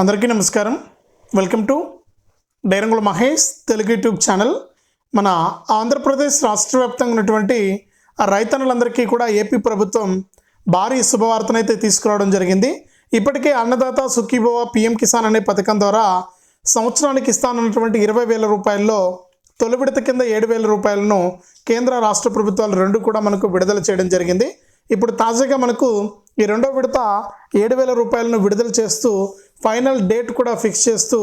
అందరికీ నమస్కారం. Welcome to డైరంగుల మహేష్ తెలుగు యూట్యూబ్ ఛానల్. మన ఆంధ్రప్రదేశ్ రాష్ట్ర వ్యాప్తంగా ఉన్నటువంటి రైతన్నులందరికీ కూడా ఏపీ ప్రభుత్వం భారీ శుభవార్తనైతే తీసుకురావడం జరిగింది. ఇప్పటికే అన్నదాత సుఖీభవ పిఎం కిసాన్ అనే పథకం ద్వారా సంవత్సరానికి ఇస్తానన్నటువంటి ఇరవై వేల రూపాయల్లో తొలి విడత కింద ఏడు వేల రూపాయలను కేంద్ర రాష్ట్ర ప్రభుత్వాలు రెండు కూడా మనకు విడుదల చేయడం జరిగింది. ఇప్పుడు తాజాగా మనకు ఈ రెండో విడత ఏడు వేల రూపాయలను విడుదల చేస్తూ ఫైనల్ డేట్ కూడా ఫిక్స్ చేస్తూ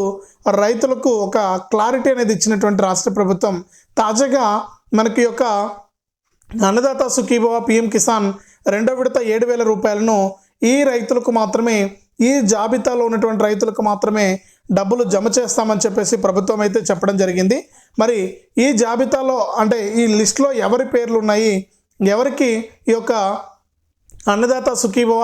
రైతులకు ఒక క్లారిటీ అనేది ఇచ్చినటువంటి రాష్ట్ర ప్రభుత్వం తాజాగా మనకి యొక్క అన్నదాత సుఖీభవ పిఎం కిసాన్ రెండో విడత ఏడు వేల రూపాయలను ఈ రైతులకు మాత్రమే ఈ జాబితాలో ఉన్నటువంటి రైతులకు మాత్రమే డబ్బులు జమ చేస్తామని చెప్పేసి ప్రభుత్వం అయితే చెప్పడం జరిగింది. మరి ఈ జాబితాలో అంటే ఈ లిస్ట్లో ఎవరి పేర్లు ఉన్నాయి ఎవరికి ఈ యొక్క అన్నదాత సుఖీభవ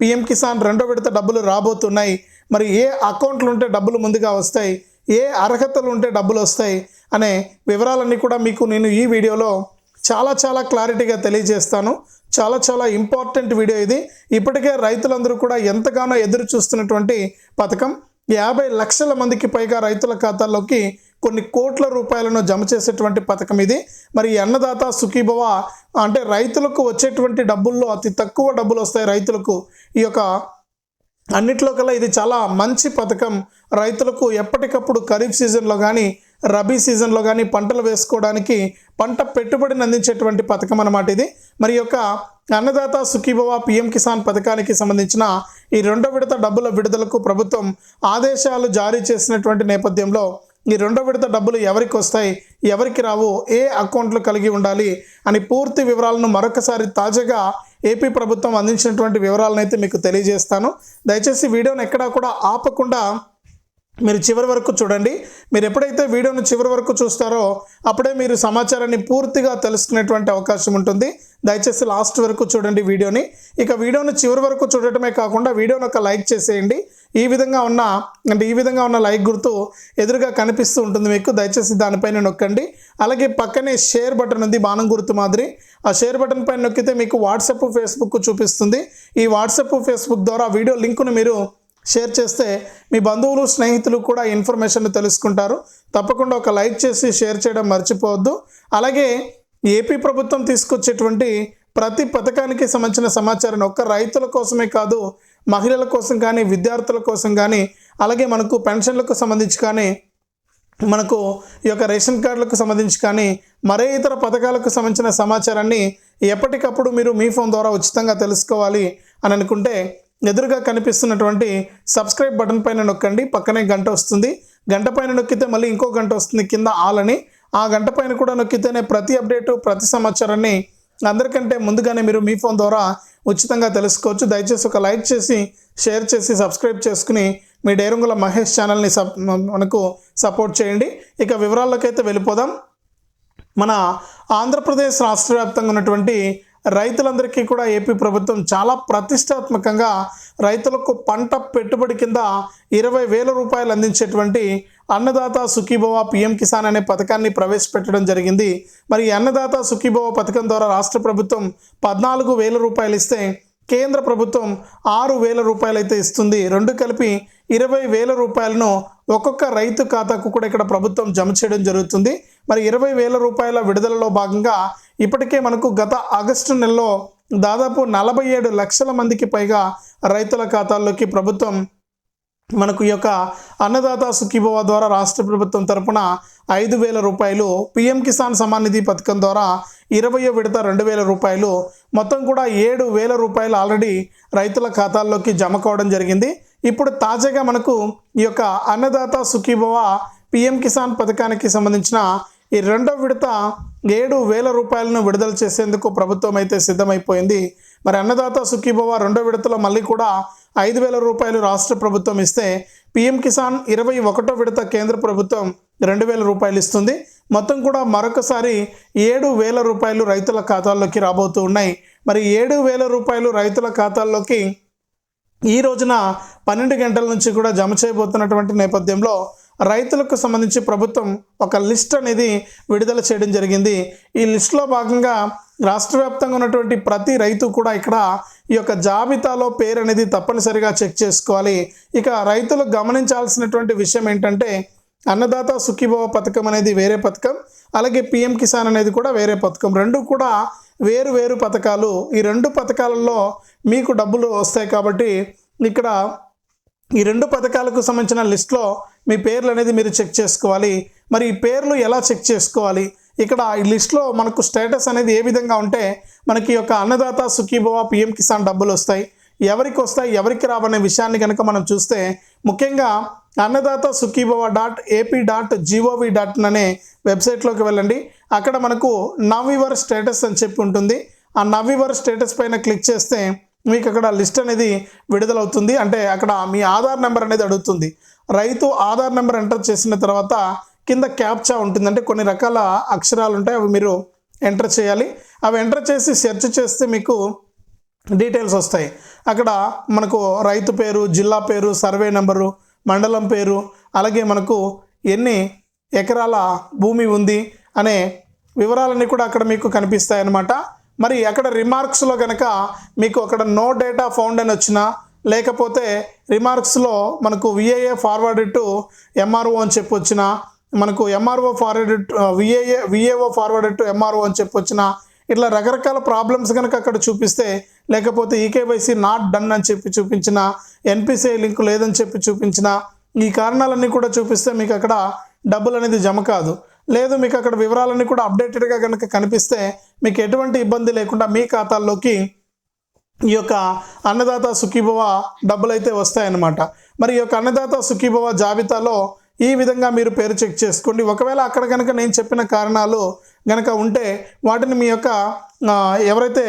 పిఎం కిసాన్ రెండో విడత డబ్బులు రాబోతున్నాయి మరి ఏ అకౌంట్లు ఉంటే డబ్బులు ముందుగా వస్తాయి? ఏ అర్హతలు ఉంటే డబ్బులు వస్తాయి? అనే వివరాలన్నీ కూడా మీకు నేను ఈ వీడియోలో చాలా చాలా క్లారిటీగా తెలియజేస్తాను. చాలా చాలా ఇంపార్టెంట్ వీడియో ఇది. ఇప్పటికే రైతులందరూ కూడా ఎంతగానో ఎదురు చూస్తున్నటువంటి పథకం. యాభై లక్షల మందికి పైగా రైతుల ఖాతాల్లోకి కొన్ని కోట్ల రూపాయలను జమ చేసేటువంటి పథకం ఇది. మరి అన్నదాత సుఖీభవ అంటే రైతులకు వచ్చేటువంటి డబ్బుల్లో అతి తక్కువ డబ్బులు వస్తాయి రైతులకు. ఈ యొక్క అన్నిట్లో కల్లా ఇది చాలా మంచి పథకం. రైతులకు ఎప్పటికప్పుడు ఖరీఫ్ సీజన్లో కానీ రబీ సీజన్లో కానీ పంటలు వేసుకోవడానికి పంట పెట్టుబడిని అందించేటువంటి పథకం అన్నమాట ఇది. మరి యొక్క అన్నదాత సుఖీభవ పిఎం కిసాన్ పథకానికి సంబంధించిన ఈ రెండో విడత డబ్బుల విడుదలకు ప్రభుత్వం ఆదేశాలు జారీ చేసినటువంటి నేపథ్యంలో ఈ రెండో విడత డబ్బులు ఎవరికి వస్తాయి ఎవరికి రావు ఏ అకౌంట్లు కలిగి ఉండాలి అని పూర్తి వివరాలను మరొకసారి తాజాగా ఏపీ ప్రభుత్వం అందించినటువంటి వివరాలను అయితే మీకు తెలియజేస్తాను. దయచేసి వీడియోని ఎక్కడా కూడా ఆపకుండా మీరు చివరి వరకు చూడండి. మీరు ఎప్పుడైతే వీడియోను చివరి వరకు చూస్తారో అప్పుడే మీరు సమాచారాన్ని పూర్తిగా తెలుసుకునేటువంటి అవకాశం ఉంటుంది. దయచేసి లాస్ట్ వరకు చూడండి వీడియోని. ఇక వీడియోను చివరి వరకు చూడటమే కాకుండా వీడియోను ఒక లైక్ చేసేయండి. ఈ విధంగా ఉన్న అంటే ఈ విధంగా ఉన్న లైక్ గుర్తు ఎదురుగా కనిపిస్తూ ఉంటుంది మీకు. దయచేసి దానిపైన నొక్కండి. అలాగే పక్కనే షేర్ బటన్ ఉంది బాణం గుర్తు మాదిరి. ఆ షేర్ బటన్ పైన నొక్కితే మీకు వాట్సాప్ ఫేస్బుక్ చూపిస్తుంది. ఈ వాట్సాప్ ఫేస్బుక్ ద్వారా వీడియో లింకును మీరు షేర్ చేస్తే మీ బంధువులు స్నేహితులు కూడా ఇన్ఫర్మేషన్ తెలుసుకుంటారు. తప్పకుండా ఒక లైక్ చేసి షేర్ చేయడం మర్చిపోవద్దు. అలాగే ఏపీ ప్రభుత్వం తీసుకొచ్చేటువంటి ప్రతి పథకానికి సంబంధించిన సమాచారాన్ని ఒక్క రైతుల కోసమే కాదు మహిళల కోసం కానీ విద్యార్థుల కోసం కానీ అలాగే మనకు పెన్షన్లకు సంబంధించి కానీ మనకు ఈ యొక్క రేషన్ కార్డులకు సంబంధించి కానీ మరే ఇతర పథకాలకు సంబంధించిన సమాచారాన్ని ఎప్పటికప్పుడు మీరు మీ ఫోన్ ద్వారా ఉచితంగా తెలుసుకోవాలి అని అనుకుంటే ఎదురుగా కనిపిస్తున్నటువంటి సబ్స్క్రైబ్ బటన్ పైన నొక్కండి. పక్కనే గంట వస్తుంది. గంట పైన నొక్కితే మళ్ళీ ఇంకో గంట వస్తుంది కింద ఆల్ అని. ఆ గంట పైన కూడా నొక్కితేనే ప్రతి అప్డేటు ప్రతి సమాచారాన్ని అందరికంటే ముందుగానే మీరు మీ ఫోన్ ద్వారా ఉచితంగా తెలుసుకోవచ్చు. దయచేసి ఒక లైక్ చేసి షేర్ చేసి సబ్స్క్రైబ్ చేసుకుని మీ డేరంగుల మహేష్ ఛానల్ని సప్ మనకు సపోర్ట్ చేయండి. ఇక వివరాల్లోకైతే వెళ్ళిపోదాం. మన ఆంధ్రప్రదేశ్ రాష్ట్ర వ్యాప్తంగా ఉన్నటువంటి రైతులందరికీ కూడా ఏపీ ప్రభుత్వం చాలా ప్రతిష్టాత్మకంగా రైతులకు పంట పెట్టుబడి కింద ఇరవై వేల రూపాయలు అందించేటువంటి అన్నదాత సుఖీభవ పిఎం కిసాన్ అనే పథకాన్ని ప్రవేశపెట్టడం జరిగింది. మరి అన్నదాత సుఖీభవ పథకం ద్వారా రాష్ట్ర ప్రభుత్వం పద్నాలుగు వేల రూపాయలు ఇస్తే కేంద్ర ప్రభుత్వం ఆరు వేల రూపాయలు అయితే ఇస్తుంది. రెండు కలిపి ఇరవై వేల రూపాయలను ఒక్కొక్క రైతు ఖాతాకు కూడా ఇక్కడ ప్రభుత్వం జమ చేయడం జరుగుతుంది. మరి ఇరవై వేల రూపాయల విడుదలలో భాగంగా ఇప్పటికే మనకు గత ఆగస్టు నెలలో దాదాపు నలభై ఏడు లక్షల మందికి పైగా రైతుల ఖాతాల్లోకి ప్రభుత్వం మనకు ఈ యొక్క అన్నదాత సుఖీభవ ద్వారా రాష్ట్ర ప్రభుత్వం తరపున ఐదు వేల రూపాయలు పిఎం కిసాన్ సమాన్ నిధి పథకం ద్వారా ఇరవయో విడత రెండు వేల రూపాయలు మొత్తం కూడా ఏడు వేల రూపాయలు ఆల్రెడీ రైతుల ఖాతాల్లోకి జమ కావడం జరిగింది. ఇప్పుడు తాజాగా మనకు ఈ యొక్క అన్నదాత సుఖీభవ పిఎం కిసాన్ పథకానికి సంబంధించిన ఈ రెండో విడత ఏడు వేల రూపాయలను విడుదల చేసేందుకు ప్రభుత్వం అయితే సిద్ధమైపోయింది. మరి అన్నదాత సుఖీభవ రెండో విడతలో మళ్ళీ కూడా ఐదు వేల రూపాయలు రాష్ట్ర ప్రభుత్వం ఇస్తే పిఎం కిసాన్ ఇరవై ఒకటో విడత కేంద్ర ప్రభుత్వం రెండు వేల రూపాయలు ఇస్తుంది. మొత్తం కూడా మరొకసారి ఏడు వేల రూపాయలు రైతుల ఖాతాల్లోకి రాబోతూ ఉన్నాయి. మరి ఏడు వేల రూపాయలు రైతుల ఖాతాల్లోకి ఈ రోజున పన్నెండు గంటల నుంచి కూడా జమ చేయబోతున్నటువంటి నేపథ్యంలో రైతులకు సంబంధించి ప్రభుత్వం ఒక లిస్ట్ అనేది విడుదల చేయడం జరిగింది. ఈ లిస్టులో భాగంగా రాష్ట్ర వ్యాప్తంగా ఉన్నటువంటి ప్రతి రైతు కూడా ఇక్కడ ఈ యొక్క జాబితాలో పేరు అనేది తప్పనిసరిగా చెక్ చేసుకోవాలి. ఇక రైతులు గమనించాల్సినటువంటి విషయం ఏంటంటే అన్నదాత సుఖీభవ పథకం అనేది వేరే పథకం అలాగే పిఎం కిసాన్ అనేది కూడా వేరే పథకం. రెండు కూడా వేరు వేరు పథకాలు. ఈ రెండు పథకాలలో మీకు డబ్బులు వస్తాయి కాబట్టి ఇక్కడ ఈ రెండు పథకాలకు సంబంధించిన లిస్ట్లో మీ పేర్లు అనేది మీరు చెక్ చేసుకోవాలి. మరి ఈ పేర్లు ఎలా చెక్ చేసుకోవాలి? ఇక్కడ ఈ లిస్ట్లో మనకు స్టేటస్ అనేది ఏ విధంగా ఉంటే మనకి యొక్క అన్నదాత సుఖీభవ పిఎం కిసాన్ డబ్బులు వస్తాయి. ఎవరికి వస్తాయి ఎవరికి రావనే విషయాన్ని కనుక మనం చూస్తే ముఖ్యంగా Annadata Sukhibhava dot AP dot gov dot అనే వెబ్సైట్లోకి వెళ్ళండి. అక్కడ మనకు నవ్ యువర్ స్టేటస్ అని చెప్పి ఉంటుంది. ఆ నవ్ యువర్ స్టేటస్ పైన క్లిక్ చేస్తే మీకు అక్కడ లిస్ట్ అనేది విడుదలవుతుంది. అంటే అక్కడ మీ ఆధార్ నెంబర్ అనేది అడుగుతుంది. రైతు ఆధార్ నెంబర్ ఎంటర్ చేసిన తర్వాత కింద క్యాప్చా ఉంటుంది. అంటే కొన్ని రకాల అక్షరాలు ఉంటాయి. అవి మీరు ఎంటర్ చేయాలి. అవి ఎంటర్ చేసి సెర్చ్ చేస్తే మీకు డీటెయిల్స్ వస్తాయి. అక్కడ మనకు రైతు పేరు జిల్లా పేరు సర్వే నెంబరు మండలం పేరు అలాగే మనకు ఎన్ని ఎకరాల భూమి ఉంది అనే వివరాలన్నీ కూడా అక్కడ మీకు కనిపిస్తాయి అన్నమాట మరి అక్కడ రిమార్క్స్లో కనుక మీకు అక్కడ నో డేటా ఫౌండ్ అని వచ్చినా లేకపోతే రిమార్క్స్లో మనకు విఏఏ ఫార్వర్డ్ టు ఎంఆర్ఓ అని చెప్పొచ్చిన మనకు MRO forward VAA VAO forward to MRO అని చెప్పొచ్చిన ఇట్లా రకరకాల ప్రాబ్లమ్స్ కనుక అక్కడ చూపిస్తే లేకపోతే ఈకేవైసీ నాట్ డన్ అని చెప్పి చూపించిన ఎన్పిసిఐ లింక్ లేదని చెప్పి చూపించిన ఈ కారణాలన్నీ కూడా చూపిస్తే మీకు అక్కడ డబ్బులు అనేది జమ కాదు. లేదు మీకు అక్కడ వివరాలన్నీ కూడా అప్డేటెడ్గా కనుక కనిపిస్తే మీకు ఎటువంటి ఇబ్బంది లేకుండా మీ ఖాతాల్లోకి ఈ యొక్క అన్నదాత సుఖీభవ డబ్బులు అయితే వస్తాయన్నమాట. మరి ఈ యొక్క అన్నదాత సుఖీభవ జాబితాలో ఈ విధంగా మీరు పేరు చెక్ చేసుకోండి. ఒకవేళ అక్కడ కనుక నేను చెప్పిన కారణాలు గనక ఉంటే వాటిని మీ యొక్క ఎవరైతే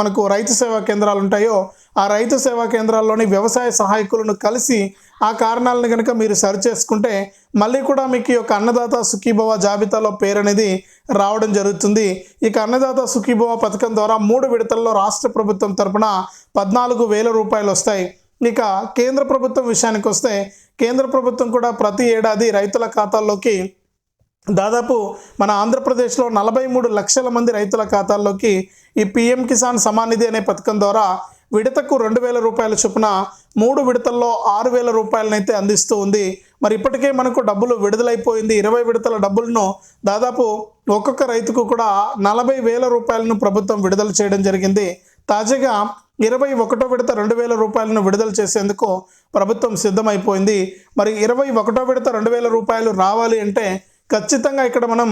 మనకు రైతు సేవా కేంద్రాలు ఉంటాయో ఆ రైతు సేవా కేంద్రాల్లోని వ్యవసాయ సహాయకులను కలిసి ఆ కారణాలను కనుక మీరు సరి చేసుకుంటే మళ్ళీ కూడా మీకు ఈ యొక్క అన్నదాత సుఖీభవ జాబితాలో పేరు అనేది రావడం జరుగుతుంది. ఇక అన్నదాత సుఖీభవ పథకం ద్వారా మూడు విడతల్లో రాష్ట్ర ప్రభుత్వం తరపున పద్నాలుగు వేల రూపాయలు వస్తాయి. ఇక కేంద్ర ప్రభుత్వం విషయానికి వస్తే కేంద్ర ప్రభుత్వం కూడా ప్రతి ఏడాది రైతుల ఖాతాల్లోకి దాదాపు మన ఆంధ్రప్రదేశ్లో నలభై మూడు లక్షల మంది రైతుల ఖాతాల్లోకి ఈ పిఎం కిసాన్ సమానిధి అనే పథకం ద్వారా విడతకు రెండు వేల రూపాయల చొప్పున మూడు విడతల్లో ఆరు వేల రూపాయలనైతే అందిస్తూ ఉంది. మరి ఇప్పటికే మనకు డబ్బులు విడుదలైపోయింది. ఇరవై విడతల డబ్బులను దాదాపు ఒక్కొక్క రైతుకు కూడా నలభై వేల రూపాయలను ప్రభుత్వం విడుదల చేయడం జరిగింది. తాజాగా ఇరవై ఒకటో విడత రెండు వేల రూపాయలను విడుదల చేసేందుకు ప్రభుత్వం సిద్ధమైపోయింది. మరి ఇరవై ఒకటో విడత రెండు వేల రూపాయలు రావాలి అంటే ఖచ్చితంగా ఇక్కడ మనం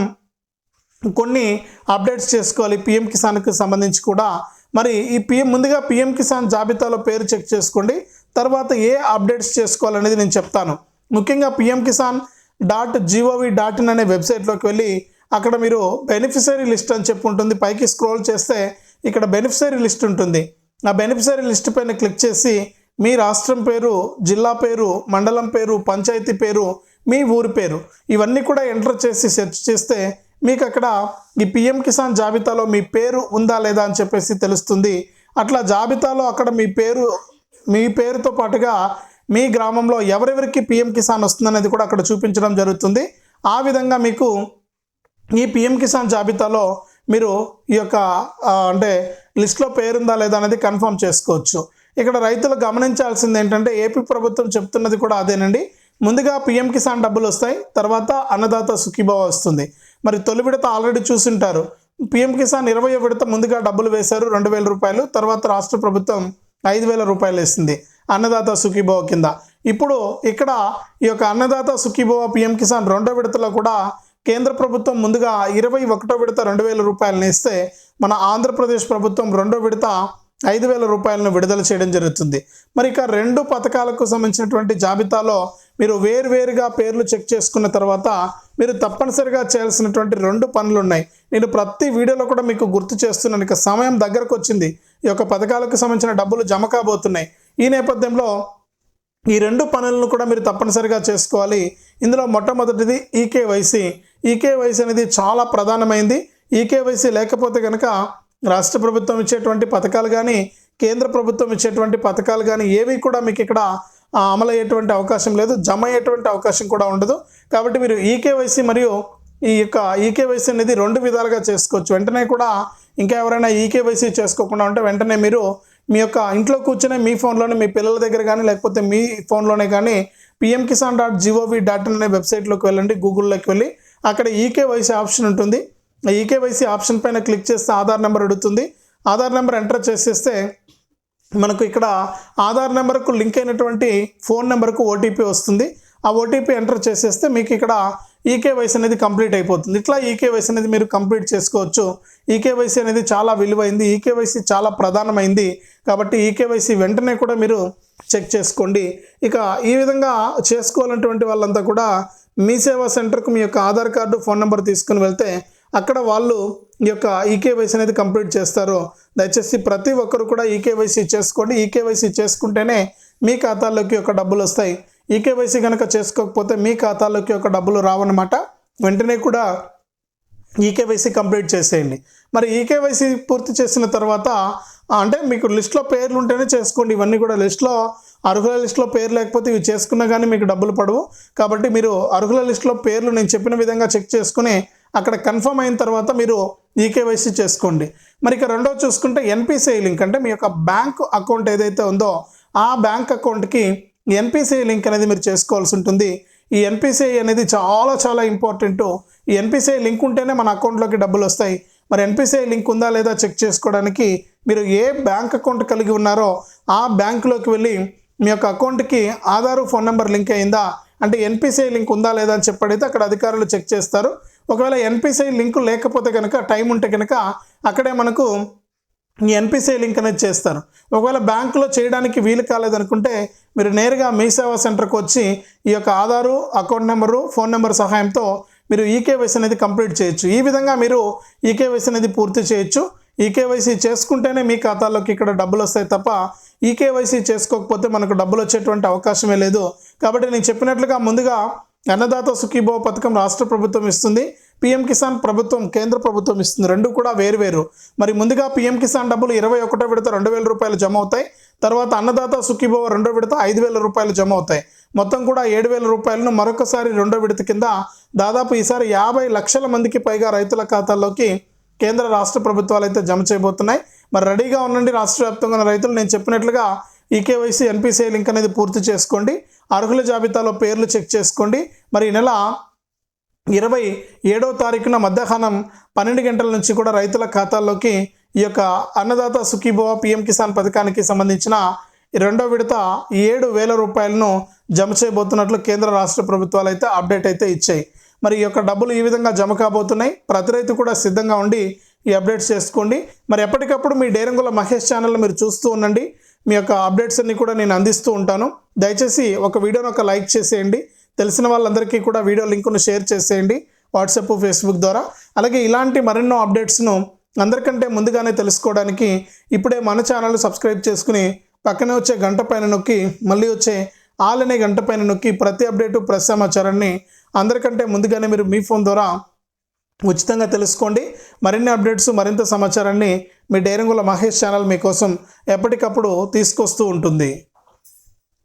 కొన్ని అప్డేట్స్ చేసుకోవాలి. పిఎం కిసాన్కి సంబంధించి కూడా మరి ఈ పిఎం ముందుగా పిఎం కిసాన్ జాబితాలో పేరు చెక్ చేసుకోండి. తర్వాత ఏ అప్డేట్స్ చేసుకోవాలనేది నేను చెప్తాను. ముఖ్యంగా PM Kisan dot gov dot in అనే వెబ్సైట్లోకి వెళ్ళి అక్కడ మీరు బెనిఫిషరీ లిస్ట్ అని చెప్పి ఉంటుంది. పైకి స్క్రోల్ చేస్తే ఇక్కడ బెనిఫిషరీ లిస్ట్ ఉంటుంది. ఆ బెనిఫిషరీ లిస్ట్ పైన క్లిక్ చేసి మీ రాష్ట్రం పేరు జిల్లా పేరు మండలం పేరు పంచాయతీ పేరు మీ ఊరి పేరు ఇవన్నీ కూడా ఎంటర్ చేసి సెర్చ్ చేస్తే మీకు అక్కడ ఈ పిఎం కిసాన్ జాబితాలో మీ పేరు ఉందా లేదా అని చెప్పేసి తెలుస్తుంది. అట్లా జాబితాలో అక్కడ మీ పేరు మీ పేరుతో పాటుగా మీ గ్రామంలో ఎవరెవరికి పిఎం కిసాన్ వస్తుందనేది కూడా అక్కడ చూపించడం జరుగుతుంది. ఆ విధంగా మీకు ఈ పిఎం కిసాన్ జాబితాలో మీరు ఈ యొక్క అంటే లిస్ట్లో పేరుందా లేదా అనేది కన్ఫర్మ్ చేసుకోవచ్చు. ఇక్కడ రైతులు గమనించాల్సింది ఏంటంటే ఏపీ ప్రభుత్వం చెప్తున్నది కూడా అదేనండి. ముందుగా పిఎం కిసాన్ డబ్బులు వస్తాయి తర్వాత అన్నదాత సుఖీభావ వస్తుంది. మరి తొలి విడత ఆల్రెడీ చూసింటారు. పిఎం కిసాన్ ఇరవై విడత ముందుగా డబ్బులు వేశారు రెండు వేల రూపాయలు తర్వాత రాష్ట్ర ప్రభుత్వం ఐదు వేల రూపాయలు వేసింది అన్నదాత సుఖీభవ కింద. ఇప్పుడు ఇక్కడ ఈ యొక్క అన్నదాత సుఖీభవ పిఎం కిసాన్ రెండో విడతలో కూడా కేంద్ర ప్రభుత్వం ముందుగా ఇరవై ఒకటో విడత రెండు వేల రూపాయలను ఇస్తే మన ఆంధ్రప్రదేశ్ ప్రభుత్వం రెండో విడత ఐదు వేల రూపాయలను విడుదల చేయడం జరుగుతుంది. మరి ఇక రెండు పథకాలకు సంబంధించినటువంటి జాబితాలో మీరు వేరువేరుగా పేర్లు చెక్ చేసుకున్న తర్వాత మీరు తప్పనిసరిగా చేయాల్సినటువంటి రెండు పనులు ఉన్నాయి నేను ప్రతి వీడియోలో కూడా మీకు గుర్తు చేస్తున్నాను. ఇక సమయం దగ్గరకు వచ్చింది. ఈ యొక్క పథకాలకు సంబంధించిన డబ్బులు జమ కాబోతున్నాయి. ఈ నేపథ్యంలో ఈ రెండు పనులను కూడా మీరు తప్పనిసరిగా చేసుకోవాలి. ఇందులో మొట్టమొదటిది ఈకేవైసీ ఈకేవైసీ అనేది చాలా ప్రధానమైంది. ఈకేవైసీ లేకపోతే కనుక రాష్ట్ర ప్రభుత్వం ఇచ్చేటువంటి పథకాలు కానీ కేంద్ర ప్రభుత్వం ఇచ్చేటువంటి పథకాలు కానీ ఏవి కూడా మీకు ఇక్కడ అమలు అయ్యేటువంటి అవకాశం లేదు జమ అయ్యేటువంటి అవకాశం కూడా ఉండదు. కాబట్టి మీరు ఈకేవైసీ మరియు ఈ యొక్క ఈకేవైసీ అనేది రెండు విధాలుగా చేసుకోవచ్చు. వెంటనే కూడా ఇంకా ఎవరైనా ఈకేవైసీ చేసుకోకుండా ఉంటే వెంటనే మీరు మీ యొక్క ఇంట్లో కూర్చునే మీ ఫోన్లోనే మీ పిల్లల దగ్గర కానీ లేకపోతే మీ ఫోన్లోనే కానీ PM Kisan dot gov dot in అనే వెబ్సైట్లోకి వెళ్ళండి గూగుల్లోకి వెళ్ళి. అక్కడ ఈకేవైసీ ఆప్షన్ ఉంటుంది. ఈకేవైసీ ఆప్షన్ పైన క్లిక్ చేస్తే ఆధార్ నెంబర్ అడుగుతుంది ఆధార్ నెంబర్ ఎంటర్ చేసేస్తే మనకు ఇక్కడ ఆధార్ నెంబర్కు లింక్ అయినటువంటి ఫోన్ నెంబర్కు ఓటీపీ వస్తుంది. ఆ ఓటీపీ ఎంటర్ చేసేస్తే మీకు ఇక్కడ ఈకేవైసీ అనేది కంప్లీట్ అయిపోతుంది. ఇట్లా ఈకేవైసీ అనేది మీరు కంప్లీట్ చేసుకోవచ్చు. ఈకేవైసీ అనేది చాలా విలువైంది. ఈకేవైసీ చాలా ప్రధానమైంది. కాబట్టి ఈకేవైసీ వెంటనే కూడా మీరు చెక్ చేసుకోండి. ఇక ఈ విధంగా చేసుకోవాలన్నటువంటి వాళ్ళంతా కూడా మీ సేవా సెంటర్కు మీ యొక్క ఆధార్ కార్డు ఫోన్ నెంబర్ తీసుకుని వెళ్తే అక్కడ వాళ్ళు ఈ యొక్క ఈకేవైసీ అనేది కంప్లీట్ చేస్తారు. దయచేసి ప్రతి ఒక్కరు కూడా ఈకేవైసీ చేసుకోండి. ఈకేవైసీ చేసుకుంటేనే మీ ఖాతాల్లోకి ఒక డబ్బులు వస్తాయి. ఈకేవైసీ కనుక చేసుకోకపోతే మీ ఖాతాలోకి ఒక డబ్బులు రావన్నమాట. వెంటనే కూడా ఈకేవైసీ కంప్లీట్ చేసేయండి. మరి ఈకేవైసీ పూర్తి చేసిన తర్వాత అంటే మీకు లిస్ట్లో పేర్లు ఉంటేనే చేసుకోండి. ఇవన్నీ కూడా లిస్ట్లో అర్హుల లిస్ట్లో పేరు లేకపోతే ఇవి చేసుకున్నా కానీ మీకు డబ్బులు పడవు. కాబట్టి మీరు అర్హుల లిస్ట్లో పేర్లు నేను చెప్పిన విధంగా చెక్ చేసుకుని అక్కడ కన్ఫర్మ్ అయిన తర్వాత మీరు ఈకేవైసీ చేసుకోండి. మరి ఇక రెండో చూసుకుంటే ఎన్పిసిఐ లింక్ అంటే మీ యొక్క బ్యాంక్ అకౌంట్ ఏదైతే ఉందో ఆ బ్యాంక్ అకౌంట్కి ఎన్పిసిఐ లింక్ అనేది మీరు చేసుకోవాల్సి ఉంటుంది. ఈ ఎన్పిసిఐ అనేది చాలా చాలా ఇంపార్టెంట్. ఈ ఎన్పిసిఐ లింక్ ఉంటేనే మన అకౌంట్లోకి డబ్బులు వస్తాయి. మరి ఎన్పిసిఐ లింక్ ఉందా లేదా చెక్ చేసుకోవడానికి మీరు ఏ బ్యాంక్ అకౌంట్ కలిగి ఉన్నారో ఆ బ్యాంకులోకి వెళ్ళి మీ యొక్క అకౌంట్కి ఆధారు ఫోన్ నెంబర్ లింక్ అయిందా? అంటే ఎన్పిసిఐ లింక్ ఉందా లేదా అని చెప్పడైతే అక్కడ అధికారులు చెక్ చేస్తారు. ఒకవేళ ఎన్పిసిఐ లింక్ లేకపోతే కనుక టైం ఉంటే కనుక అక్కడే మనకు ఈ ఎన్పిసిఐ లింక్ అనేది చేస్తారు. ఒకవేళ బ్యాంకులో చేయడానికి వీలు కాలేదనుకుంటే మీరు నేరుగా మీ సేవా సెంటర్కి వచ్చి ఈ యొక్క Aadhaar account number phone number సహాయంతో మీరు ఈకేవైసీ అనేది కంప్లీట్ చేయొచ్చు. ఈ విధంగా మీరు ఈకేవైసీ అనేది పూర్తి చేయొచ్చు. ఈకేవైసీ చేసుకుంటేనే మీ ఖాతాలోకి ఇక్కడ డబ్బులు వస్తాయి తప్ప ఈకేవైసీ చేసుకోకపోతే మనకు డబ్బులు వచ్చేటువంటి అవకాశమే లేదు. కాబట్టి నేను చెప్పినట్లుగా ముందుగా అన్నదాత సుఖీభవ పథకం రాష్ట్ర ప్రభుత్వం ఇస్తుంది. పిఎం కిసాన్ ప్రభుత్వం కేంద్ర ప్రభుత్వం ఇస్తుంది. రెండు కూడా వేరువేరు మరి ముందుగా పిఎం కిసాన్ డబ్బులు ఇరవై ఒకటో విడత రెండు వేల రూపాయలు జమ అవుతాయి. తర్వాత అన్నదాత సుఖీభవ రెండో విడత ఐదు వేల రూపాయలు జమ అవుతాయి. మొత్తం కూడా ఏడు వేల రూపాయలను మరొకసారి రెండో విడత కింద దాదాపు ఈసారి యాభై లక్షల మందికి పైగా రైతుల ఖాతాల్లోకి కేంద్ర రాష్ట్ర ప్రభుత్వాలు అయితే జమ చేయబోతున్నాయి. మరి రెడీగా ఉండండి రాష్ట్ర వ్యాప్తంగా ఉన్న రైతులు. నేను చెప్పినట్లుగా ఈకేవైసీ ఎన్పిసిఐ లింక్ అనేది పూర్తి చేసుకోండి. అర్హుల జాబితాలో పేర్లు చెక్ చేసుకోండి. మరి ఈ నెల ఇరవై ఏడో తారీఖున మధ్యాహ్నం పన్నెండు గంటల నుంచి కూడా రైతుల ఖాతాల్లోకి ఈ యొక్క అన్నదాత సుఖీభవ పిఎం కిసాన్ పథకానికి సంబంధించిన రెండో విడత ఏడు వేల రూపాయలను జమ చేయబోతున్నట్లు కేంద్ర రాష్ట్ర ప్రభుత్వాలు అయితే అప్డేట్ అయితే ఇచ్చాయి. మరి ఈ యొక్క డబ్బులు ఈ విధంగా జమ కాబోతున్నాయి. ప్రతి రైతు కూడా సిద్ధంగా ఉండి ఈ అప్డేట్స్ చేసుకోండి. మరి ఎప్పటికప్పుడు మీ డేరంగుల మహేష్ ఛానల్ మీరు చూస్తూ ఉండండి. మీ యొక్క అప్డేట్స్ అన్ని కూడా నేను అందిస్తూ ఉంటాను. దయచేసి ఒక వీడియోని ఒక లైక్ చేసేయండి. తెలిసిన వాళ్ళందరికీ కూడా వీడియో లింకును షేర్ చేసేయండి. వాట్సాప్ ఫేస్బుక్ ద్వారా. అలాగే ఇలాంటి మరెన్నో అప్డేట్స్ను అందరికంటే ముందుగానే తెలుసుకోవడానికి ఇప్పుడే మన ఛానల్ సబ్స్క్రైబ్ చేసుకుని పక్కనే వచ్చే గంట పైన నొక్కి మళ్ళీ వచ్చే ఆల్ అనే గంట పైన నొక్కి ప్రతి అప్డేటు ప్రతి సమాచారాన్ని అందరికంటే ముందుగానే మీరు మీ ఫోన్ ద్వారా ఉచితంగా తెలుసుకోండి. మరిన్ని అప్డేట్స్ మరింత సమాచారాన్ని మీ డైరంగుల మహేష్ ఛానల్ మీకోసం ఎప్పటికప్పుడు తీసుకొస్తూ ఉంటుంది.